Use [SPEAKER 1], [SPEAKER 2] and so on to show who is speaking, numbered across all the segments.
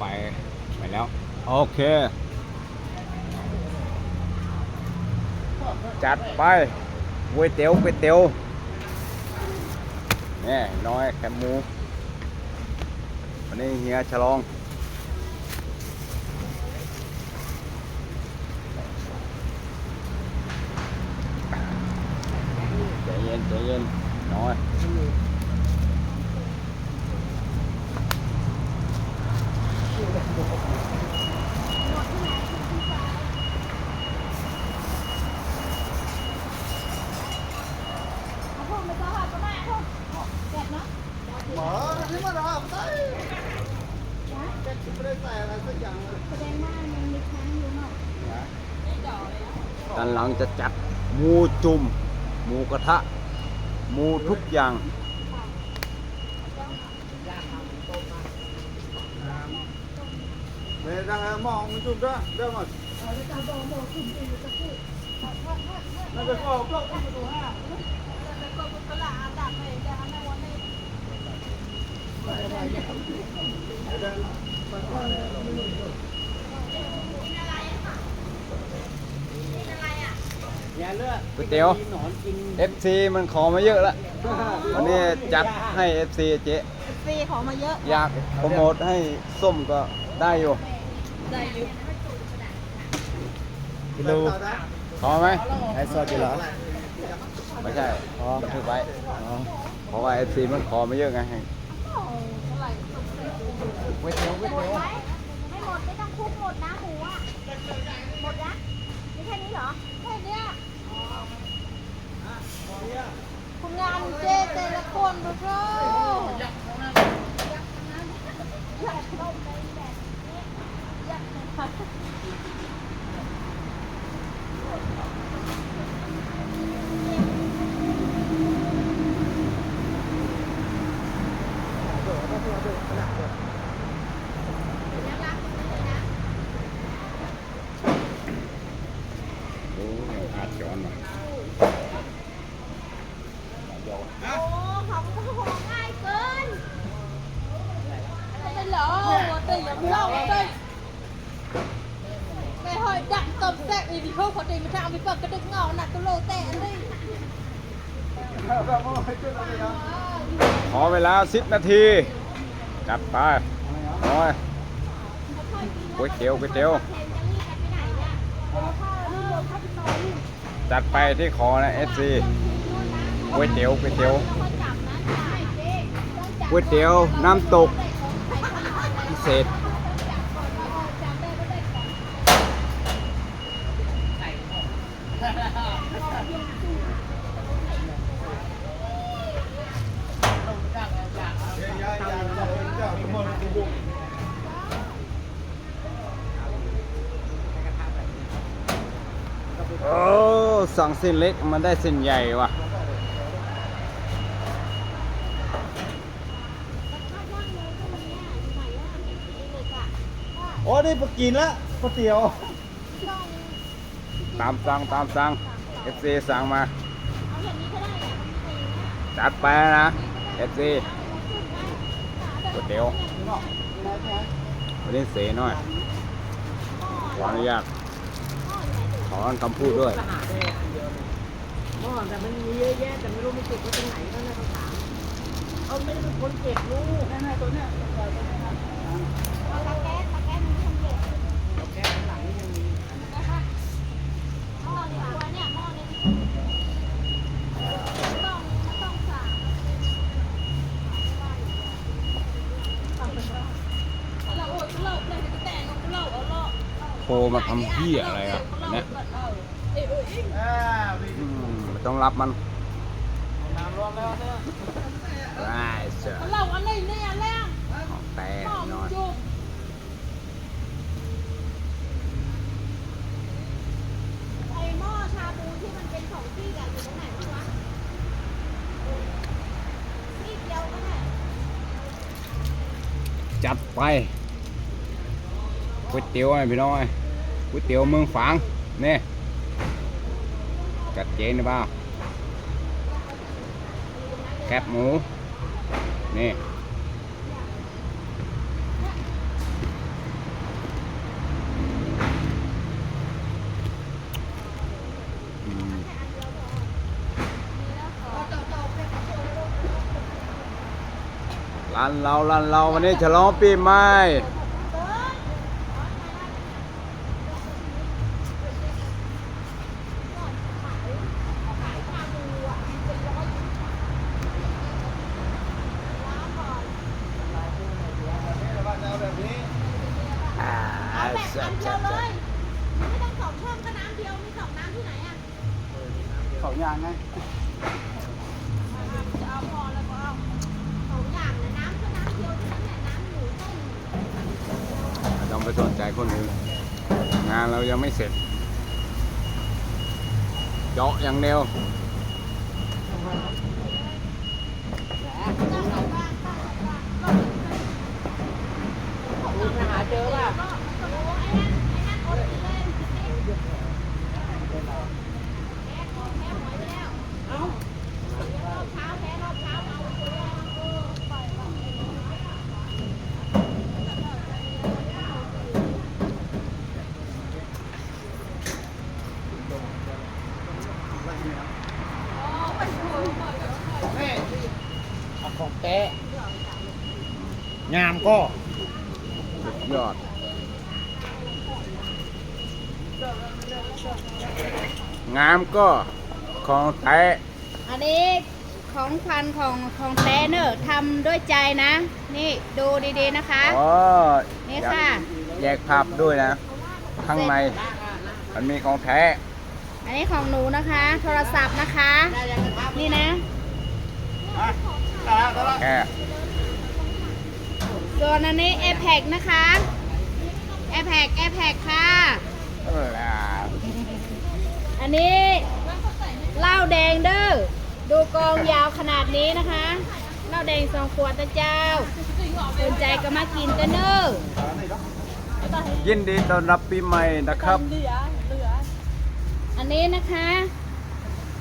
[SPEAKER 1] ไปไปแล้ว โอเค จัดไปก๋วยเตี๋ยวก๋วยเตี๋ยวนี่น้อยแคบหมูวันนี้เฮียฉลองใจเย็นใจเย็นน้อย ด้านหลังจะจัดหมูจุ่มหมูกระทะหมูทุกอย่าง
[SPEAKER 2] Mẹ đang mong mình chụp đó, đâu mà. Nó được vào block cái đồ ha.
[SPEAKER 1] ก๋ว ยเตี๋ยว FC มันขอมาเยอะแล้ววันนี้จัดให้ FC เจ๊
[SPEAKER 3] ฟรีของมาเยอะ
[SPEAKER 1] อยากโปรโมทให้ส้มก็ได้อยู่
[SPEAKER 3] ได้อยู่
[SPEAKER 2] Cái đồ.
[SPEAKER 1] ขอไหม
[SPEAKER 2] Ai sao chị lỡ?
[SPEAKER 1] ไม่ใช่ขอถือไว้เพราะว่า FC มันขอมาเยอะไง ก๋วยเตี๋ยวก๋วยเตี๋ยว
[SPEAKER 4] ไม่หมดไม่ต้องคลุกหมดนะหมูอะหมดนะมีแค่นี้เหรอแค่เนี้ยคุณงานเจ๊แต่ละคนดูเถอะอยากต้มในแบบนี้อยาก
[SPEAKER 1] โอ้ยอาจอนมา
[SPEAKER 4] โอ้ของโอ้โหง่ายเกิน
[SPEAKER 3] ไม่เหรอว่าแต่ยังเล่าว่าแต่ไปห อยดักตบแตกอีดีเขาขอตีมาทางไปเปักกระดึกเงาหนักตัวโลแต่อันนี้
[SPEAKER 1] ขอเวลา10นาที จัดไปน้อยก๋วยเตี๋ยวก๋วยเตี๋ยว
[SPEAKER 4] เห็นจะรีบกันไปไหนเนี่ยโอ้พ่อนี่รวมข้าวซอยนี่
[SPEAKER 1] จัดไปที่ขอนะ FC ก๋วยเตี๋ยวก๋วยเตี๋ยวก๋วยเตี๋ยวน้ำตกพิเศษ โอ้สั่งเส้นเล็กมันได้เส้นใหญ่ว่ะ
[SPEAKER 2] Ủa đi bật kín á, có tiểu.
[SPEAKER 1] ตามสั่งตามสั่ง FC สั่งมาจัดไปนะ FC ก๋วยเตี๋ยววันนี้เสหน่อยขออนุญาต ขอคำพูดด้วย
[SPEAKER 5] หม้อแต่มันมีเยอะแยะแต่ไม่รู้มันเก็บไว้ตรงไหนก็น่าต้องถามเขาไม่ได้เป็นคนเก็บลูกนั่นน่ะตัวเนี้ยตัวเนี้ยนะเอาแก้ข้างหลังนี่ยังมี
[SPEAKER 3] เราโอ้ยเล่าเลยจะแต่งก็เล่าเอาเล่า
[SPEAKER 1] โทรมาทำพี่อะไรอะเนี่ย
[SPEAKER 3] เอ้ยเอ้ย
[SPEAKER 2] À, vì
[SPEAKER 1] อืมไม่ ต้องรับมัน
[SPEAKER 2] làm luôn đó nữa.
[SPEAKER 1] ได้เสือ
[SPEAKER 3] เล่าอันนี้เนี่ยแรง
[SPEAKER 1] ของแต่
[SPEAKER 3] หม้อ
[SPEAKER 1] น้
[SPEAKER 3] มั
[SPEAKER 1] อนย
[SPEAKER 3] จุก
[SPEAKER 4] ไอ้หม้อชาบูที่มันเป็นของพี่อะอยู่ตรงไหนวะนี่เดียวก็ได้
[SPEAKER 1] จัดไปก๋วยเตี๋ยวไอ้พี่น้อยก๋วยเตี๋ยวเมืองฝางเนี่ย จัดเจนหรือเปล่าแคบหมู นี่ร้านเราร้านเราวันนี้ฉลองปีใหม่
[SPEAKER 6] สองอย่า
[SPEAKER 2] งไง
[SPEAKER 6] จะเอาพอแล้วก็เอาสองอย่างนะน้ำก็น้ำเดียวที่นั่นแหละน้ำหมูต้ม
[SPEAKER 1] ไม่ต้องไปสนใจคนอื่นงานเรายังไม่เสร็จเจาะอย่างเดียว
[SPEAKER 4] คุณหาเจอป่ะ
[SPEAKER 2] เอาของแต้ งามก็
[SPEAKER 1] สุดยอดงามก็ของแท้
[SPEAKER 6] อันนี้ของควันของของแท้เนอร์ทำด้วยใจนะ นี่ดูดีๆนะคะ
[SPEAKER 1] อ๋อ
[SPEAKER 6] นี่ค่ะ
[SPEAKER 1] แยกภาพด้วยนะ ข้างในมันมีของแท้
[SPEAKER 6] อันนี้ของหนูนะคะ โทรศัพท์นะคะ นี่นะ
[SPEAKER 1] แค่
[SPEAKER 6] ส่วนอันนี้ AirPad นะคะ AirPad AirPad ค่ะ
[SPEAKER 1] เออล่ะ
[SPEAKER 6] อันนี้เหล้าแดงเด้อ ดูกองยาวขนาดนี้นะคะเหล้าแดงสองขวดนะเจ้าสนใจก็มากินกันเด้อ
[SPEAKER 1] ยินดีต้อนรับปีใหม่นะครับ
[SPEAKER 6] อันนี้นะคะ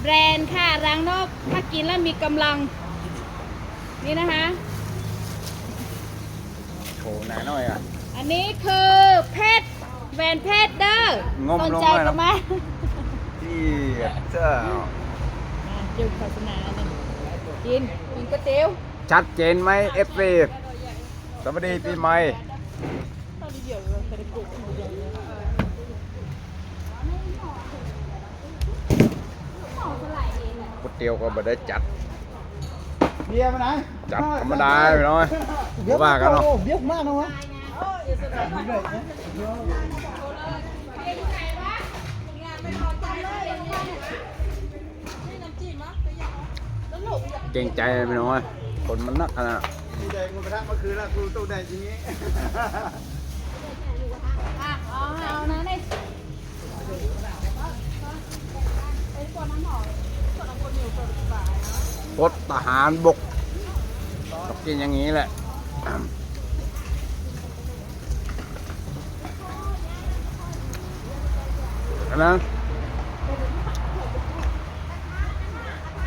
[SPEAKER 6] แบรนด์ค่ะรังนกถ้ากินแล้วมีกำลัง นี่นะคะ
[SPEAKER 1] โชว์หน่อยหน่อยอะ
[SPEAKER 6] อันนี้คือเพชรแหวนเพชรเด้อง
[SPEAKER 1] ม
[SPEAKER 6] สน
[SPEAKER 1] ลง
[SPEAKER 6] ใจ
[SPEAKER 1] เลยเหร
[SPEAKER 6] ก็
[SPEAKER 1] อ
[SPEAKER 6] มา
[SPEAKER 1] ที่เจ้า
[SPEAKER 6] จุดโฆษณาหนึ่งกินกินก๋วยเตี๋ยว
[SPEAKER 1] ชัดเจนไหมเอฟซีสวัสดีปีใหม่ก๋วยเตี๋ยวก็ไม่ได้จัด
[SPEAKER 2] เบียร์ไปไหน
[SPEAKER 1] จัดธรรมดาไปหน่อยว่ากันเนาะ
[SPEAKER 2] เบียร์มากนะวะ
[SPEAKER 1] เก่งใจไปหน่อยคนมันนักขนาด
[SPEAKER 2] นี่แดงมันกระทะเมื่อคืนแล้วกูตู้แดงอย่างนี้
[SPEAKER 6] อะเอาเอานะนี่
[SPEAKER 1] พดทหารบก ต้องกินอย่างนี้แหละนะ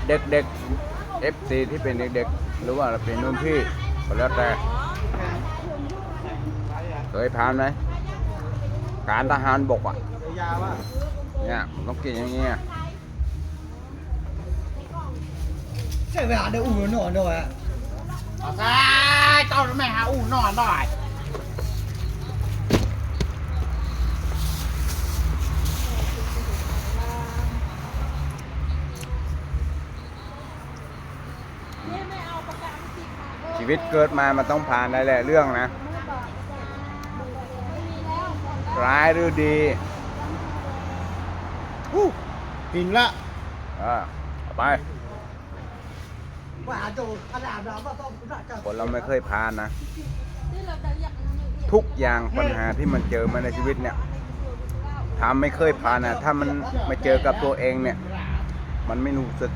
[SPEAKER 1] เด็กๆ FC ที่เป็นเด็กๆ หรือว่าเป็นนุ่นพี่ก็แล้วแต่ เคยผ่านไหมการทหารบกอะ เนี่ยมันต้องกินอย่างนี้
[SPEAKER 2] ใช่ไปหาเดี๋ยวอู่หนอนด้วยอะ
[SPEAKER 4] เอาซะเจ้าไม่หาอู่นอนหน่อย
[SPEAKER 1] ชีวิตเกิดมามันต้องผ่านได้แหละเรื่องนะ ร้ายหรือดี
[SPEAKER 2] กินละ
[SPEAKER 1] เออเอาไป คนเราไม่เคยผ่านนะ ทุกอย่างปัญหาที่มันเจอมาในชีวิตเนี่ยถ้าไม่เคยผ่านนะถ้ามันมาเจอกับตัวเองเนี่ย มันไม่รู้สึก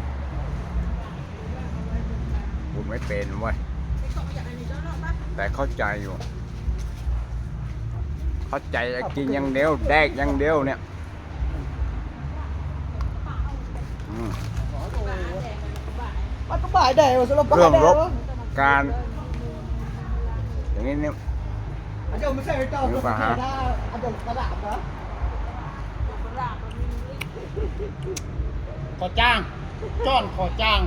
[SPEAKER 1] พูดไม่เป็นเว้ยแต่เข้าใจอยู่ เข้าใจกินอย่างเดียวแดกอย่างเดียวเนี่ยอืม
[SPEAKER 2] มันก็บ่ายแดงสำหรับบ่าย
[SPEAKER 1] เรื่อง
[SPEAKER 2] แด
[SPEAKER 1] รงบการ อย่างนี้เนี่ย
[SPEAKER 2] อันเดียวไม่ใช่เจ้า
[SPEAKER 1] หรือเปล่าฮะ
[SPEAKER 2] อันเดียวกระดาษนะ
[SPEAKER 4] ขอจ้าง จ้อนขอจ้าง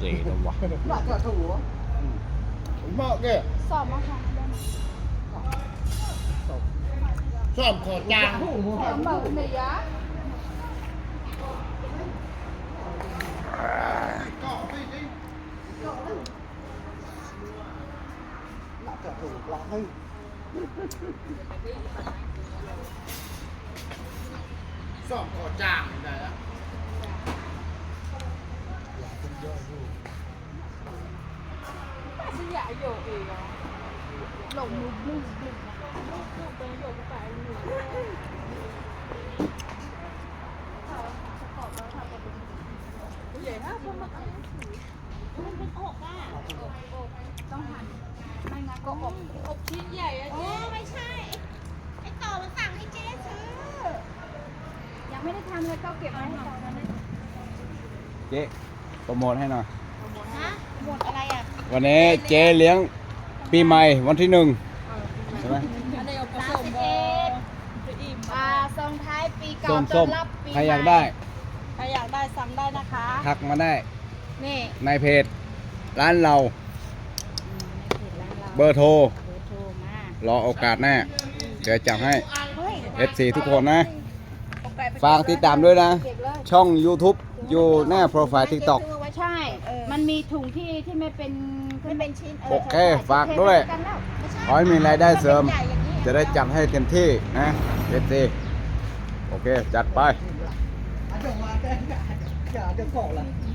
[SPEAKER 1] สี่ตัววะ
[SPEAKER 2] หลักกระถู
[SPEAKER 1] เหมาะเก้
[SPEAKER 6] สอบมาค่ะได้ไหม
[SPEAKER 1] ชอบขอจาง
[SPEAKER 6] แถมเบิกหน่อ ยยะ
[SPEAKER 2] น่าจะถูกร้อย
[SPEAKER 1] ชอบขอจางได้แล้ว
[SPEAKER 3] ฉันอยากโยกเองอะ
[SPEAKER 6] หลงมุกมุกมุก
[SPEAKER 3] โยกไปโยกไปหนู ใหญ่นะพวกมันมันเป็นอกอะอก
[SPEAKER 6] ต้องหันไม่งั้นก็
[SPEAKER 3] ก็
[SPEAKER 6] อ
[SPEAKER 3] อก กอกชิ้นใหญ่อะ
[SPEAKER 4] โอ้
[SPEAKER 3] เจ๊
[SPEAKER 4] ไม่ใช่ ไอ้ต่อมันสั่งให้เจ๊ซื้อ
[SPEAKER 6] ยังไม่ได้ทำเลยก็เก็บไว้ให้ต่อนะ
[SPEAKER 1] เจ๊โปรโมทให้หน่อย
[SPEAKER 4] ฮะหมดอะไรอะ
[SPEAKER 1] วันนี้เจ๊เลี้ยงปีใหม่วันที่หนึ่งใช่ไหม
[SPEAKER 3] อันนี้เอาผ
[SPEAKER 6] สา
[SPEAKER 3] ส
[SPEAKER 6] ม
[SPEAKER 3] ม
[SPEAKER 6] สิบ
[SPEAKER 3] บ่
[SPEAKER 6] เอ็ด
[SPEAKER 3] จะอิ่ม
[SPEAKER 6] อ่าส่งท้ายปีเก่า
[SPEAKER 1] ส้ม
[SPEAKER 6] ต้
[SPEAKER 1] ส้
[SPEAKER 6] อ
[SPEAKER 1] ม
[SPEAKER 6] นรับปี
[SPEAKER 1] ใครอยากได้
[SPEAKER 3] ใครอยากได้สั่งได้นะคะ
[SPEAKER 1] ทักมาได้
[SPEAKER 6] นี่
[SPEAKER 1] ในเพจร้านเรา
[SPEAKER 6] ในเพจ ร้านเรา
[SPEAKER 1] เบอร์โทร
[SPEAKER 6] เบอร์โทรมาร
[SPEAKER 1] อโอกาสแน่เดี๋ยวจับให้
[SPEAKER 4] เฮ้ย
[SPEAKER 1] FC ทุกคนนะ ฝากติดตามด้วยนะ
[SPEAKER 6] เก็บเลย
[SPEAKER 1] ช่อง YouTube อยู่หน้าโปรไฟล์ TikTok
[SPEAKER 4] ซื้อไว้
[SPEAKER 6] ใช่มันมีถุงที่ที่ไม่เป็น
[SPEAKER 4] ไม่เป็นชิ้น
[SPEAKER 1] โอเค ฝากด้วย
[SPEAKER 6] กันแล้ว
[SPEAKER 1] ขอให้มีรายได้เสริม
[SPEAKER 4] ใหญ่อย่างนี้
[SPEAKER 1] จะได้จัดให้เต็มที่นะ FC โอเค จัดไป
[SPEAKER 2] อาจจะมาแต่อย่าจะเกาะละ
[SPEAKER 6] อ